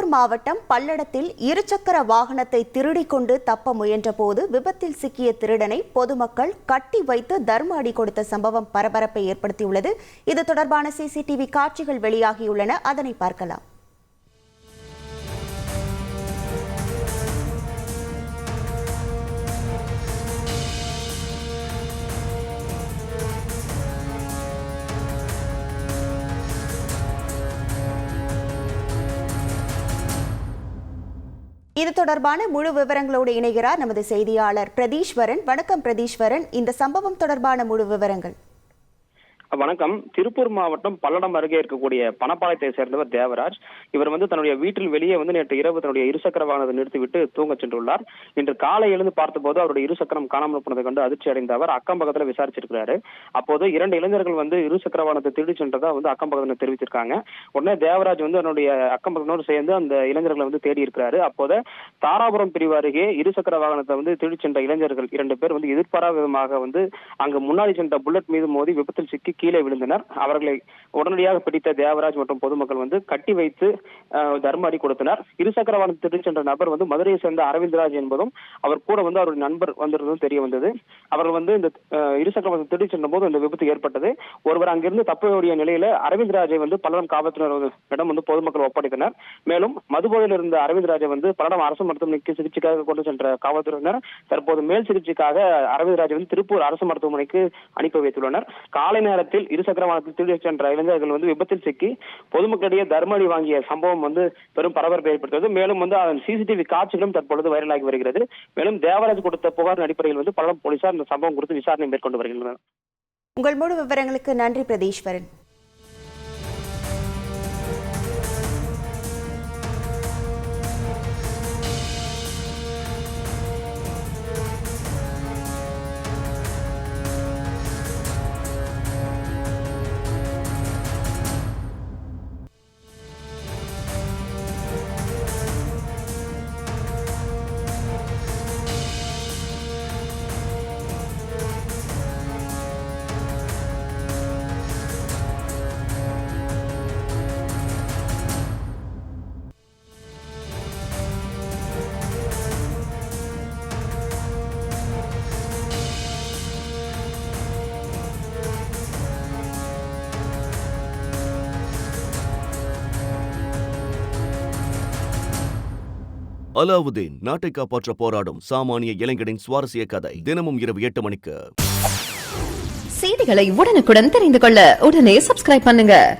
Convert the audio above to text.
திருப்பூர் மாவட்டம் பல்லடத்தில் இருசக்கர வாகனத்தை திருடிக் கொண்டு தப்ப முயன்றபோது விபத்தில் சிக்கிய திருடனை பொதுமக்கள் கட்டி வைத்து தர்ம அடி கொடுத்த சம்பவம் பரபரப்பை ஏற்படுத்தியுள்ளது. இது தொடர்பான சிசிடிவி காட்சிகள் வெளியாகியுள்ளன. அதனை பார்க்கலாம். இது தொடர்பான முழு விவரங்களோடு இணைகிறார் நமது செய்தியாளர் பிரதீஸ்வரன். வணக்கம் பிரதீஸ்வரன். இந்த சம்பவம் தொடர்பான முழு விவரங்கள். வணக்கம். திருப்பூர் மாவட்டம் பல்லடம் அருகே இருக்கக்கூடிய பணப்பாளையத்தை சேர்ந்தவர் தேவராஜ். இவர் வந்து தன்னுடைய வீட்டில் வெளியே வந்து நேற்று இரவு தன்னுடைய இருசக்கர வாகனத்தை நிறுத்திவிட்டு தூங்க சென்றுள்ளார். இன்று காலை எழுந்து பார்த்தபோது அவருடைய இருசக்கரம் காணாமல் போனதை கண்டு அதிர்ச்சி அடைந்த அவர் அக்கம் பக்கத்தில் விசாரிச்சிருக்கிறாரு. அப்போது இரண்டு இளைஞர்கள் வந்து இருசக்கர வாகனத்தை திருடி சென்றதா வந்து அக்கம் பக்கத்தில் தெரிவித்திருக்காங்க. உடனே தேவராஜ் வந்து தன்னுடைய அக்கம் பக்கத்தோடு சேர்ந்து அந்த இளைஞர்களை வந்து தேடி இருக்கிறாரு. அப்போது தாராபுரம் பிரிவு அருகே இருசக்கர வாகனத்தை வந்து திருடி சென்ற இளைஞர்கள் இரண்டு பேர் வந்து எதிர்பாராத விதமாக வந்து அங்கு முன்னாடி சென்ற புல்லட் மீது மோதி விபத்தில் சிக்கி கீழே விழுந்தனர். அவர்களை உடனடியாக பிடித்த தேவராஜ் மற்றும் பொதுமக்கள் வந்து கட்டி வைத்து தர்ம அடி கொடுத்தனர். இருசக்கர வாகனத்தை திருடி சென்ற நபர் வந்து மதுரையை சேர்ந்த அரவிந்த்ராஜ் என்பதும் அவர் கூட வந்து அவருடைய நண்பர் வந்திருந்ததும் தெரிய வந்தது. அவர்கள் வந்து இந்த இருசக்கர வாகனத்தை திருடி சென்ற போது இந்த விபத்து ஏற்பட்டது. ஒருவர் அங்கிருந்து தப்பக்கூடிய நிலையில அரவிந்த்ராஜை வந்து பல்லடம் காவல்துறையிடம் வந்து பொதுமக்கள் ஒப்படைத்தனர். மேலும் மதுபோதையில் இருந்த அரவிந்த்ராஜை வந்து பல்லடம் அரசு மருத்துவமனைக்கு சிகிச்சைக்காக கொண்டு சென்ற காவல்துறையினர் தற்போது மேல் சிகிச்சைக்காக அரவிந்த்ராஜை வந்து திருப்பூர் அரசு மருத்துவமனைக்கு அனுப்பி வைத்துள்ளனர். காலை நேரத்தில் இருசக்கர வாகனத்தில் திருடி சென்ற இளைஞர்கள் வந்து விபத்தில் சிக்கி பொதுமக்களிடையே தர்ம அடி வாங்கிய சம்பவம் வந்து பெரும் பரபரப்பை ஏற்படுத்தியது. மேலும் வந்து அதன் சிசிடிவி காட்சிகளும் தற்பொழுது வைரலாகி வருகிறது. மேலும் தேவராஜ் கொடுத்த புகாரின் அடிப்படையில் வந்து பலரும் போலீசார் இந்த சம்பவம் குறித்து விசாரணை மேற்கொண்டு வருகின்றனர். உங்கள் முழு விவரங்களுக்கு நன்றி பிரதீஸ்வரன். அலாவுதீன் நாட்டை காப்பாற்ற போராடும் சாமானிய இளைஞனின் சுவாரஸ்ய கதை தினமும் இரவு எட்டு மணிக்கு. செய்திகளை உடனுக்குடன் தெரிந்து கொள்ள உடனே சப்ஸ்கிரைப் பண்ணுங்க.